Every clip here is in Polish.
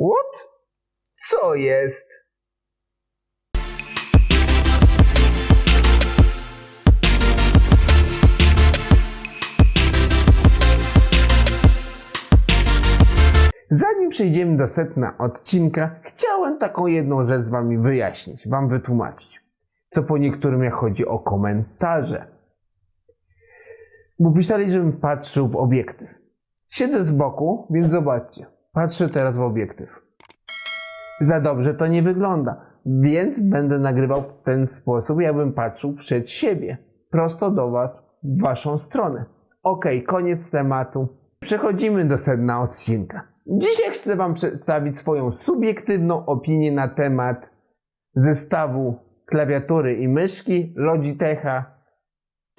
What? Co jest? Zanim przejdziemy do setna odcinka, chciałem taką jedną rzecz z wami wyjaśnić, wam wytłumaczyć. Co po niektórym jak chodzi o komentarze. Bo pisali, żebym patrzył w obiektyw. Siedzę z boku, więc zobaczcie. Patrzę teraz w obiektyw. Za dobrze to nie wygląda, więc będę nagrywał w ten sposób, jakbym patrzył przed siebie. Prosto do was, w waszą stronę. Okej, koniec tematu. Przechodzimy do sedna odcinka. Dzisiaj chcę wam przedstawić swoją subiektywną opinię na temat zestawu klawiatury i myszki Logitecha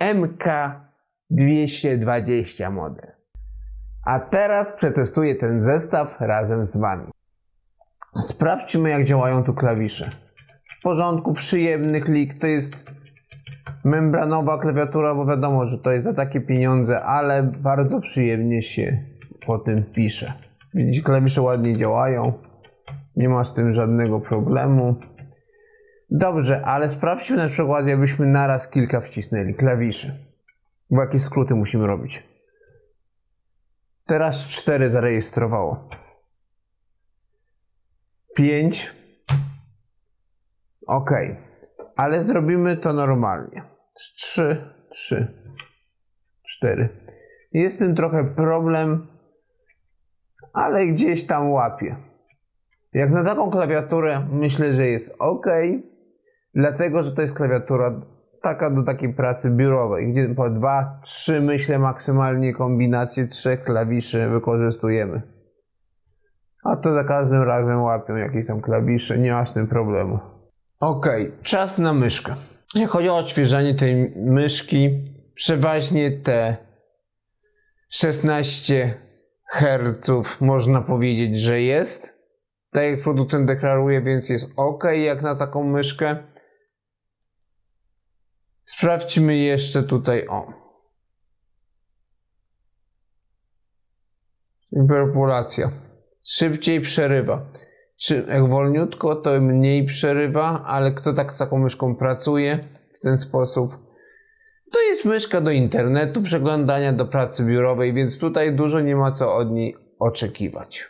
MK220 model. A teraz przetestuję ten zestaw razem z Wami. Sprawdźmy jak działają tu klawisze. W porządku, przyjemny klik, to jest membranowa klawiatura, bo wiadomo, że to jest za takie pieniądze, ale bardzo przyjemnie się po tym pisze. Widzicie, klawisze ładnie działają, nie ma z tym żadnego problemu. Dobrze, ale sprawdźmy na przykład, jakbyśmy naraz kilka wcisnęli klawiszy. Bo jakieś skróty musimy robić. Teraz 4 zarejestrowało. 5. Ok. Ale zrobimy to normalnie. 3, 3, 4. Jest ten trochę problem, ale gdzieś tam łapie. Jak na taką klawiaturę myślę, że jest ok, dlatego że to jest klawiatura taka do takiej pracy biurowej, gdzie po dwa, trzy myślę maksymalnie kombinacje trzech klawiszy wykorzystujemy. A to za każdym razem łapią jakieś tam klawisze, nie ma z tym problemu. Ok, czas na myszkę. Jak chodzi o odświeżanie tej myszki, przeważnie te 16 Hz można powiedzieć, że jest. Tak jak producent deklaruje, więc jest ok jak na taką myszkę. Sprawdźmy jeszcze tutaj o. Interpolacja. Szybciej przerywa. Czy jak wolniutko, to mniej przerywa, ale kto tak taką myszką pracuje w ten sposób? To jest myszka do internetu, przeglądania do pracy biurowej, więc tutaj dużo nie ma co od niej oczekiwać.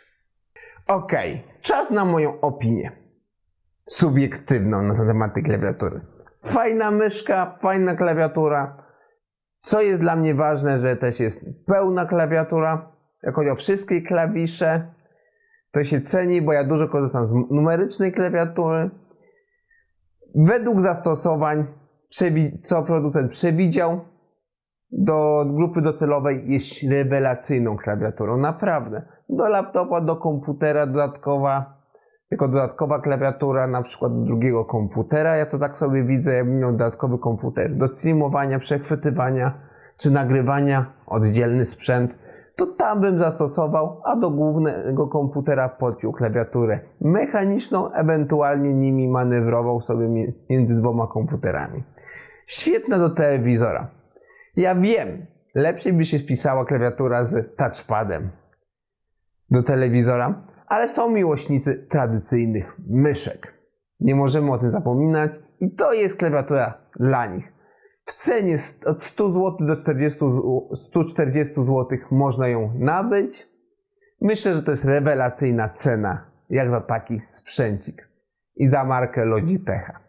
Okej, czas na moją opinię. Subiektywną na temat tej klawiatury. Fajna myszka, fajna klawiatura. Co jest dla mnie ważne, że też jest pełna klawiatura. Jak chodzi o wszystkie klawisze, to się ceni, bo ja dużo korzystam z numerycznej klawiatury. Według zastosowań, co producent przewidział, do grupy docelowej jest rewelacyjną klawiaturą. Naprawdę. Do laptopa, do komputera dodatkowa, jako dodatkowa klawiatura, na przykład do drugiego komputera. Ja to tak sobie widzę, jakbym miał dodatkowy komputer do streamowania, przechwytywania czy nagrywania, oddzielny sprzęt. To tam bym zastosował, a do głównego komputera podpiął klawiaturę mechaniczną, ewentualnie nimi manewrował sobie mi- między dwoma komputerami. Świetna do telewizora. Ja wiem, lepiej by się spisała klawiatura z touchpadem do telewizora, ale są miłośnicy tradycyjnych myszek. Nie możemy o tym zapominać i to jest klawiatura dla nich. W cenie od 100 zł do 40 zł, 140 zł można ją nabyć. Myślę, że to jest rewelacyjna cena, jak za taki sprzęcik i za markę Logitecha.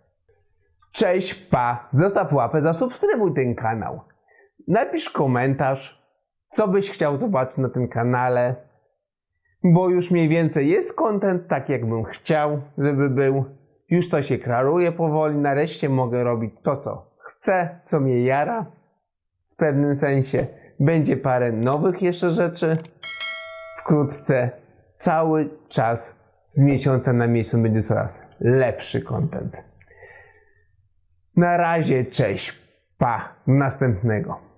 Cześć, pa! Zostaw łapę, zasubskrybuj ten kanał. Napisz komentarz, co byś chciał zobaczyć na tym kanale, bo już mniej więcej jest content tak, jakbym chciał, żeby był. Już to się klaruje powoli, nareszcie mogę robić to, co chcę, co mnie jara. W pewnym sensie będzie parę nowych jeszcze rzeczy. Wkrótce cały czas z miesiąca na miesiąc będzie coraz lepszy content. Na razie, cześć, pa, następnego.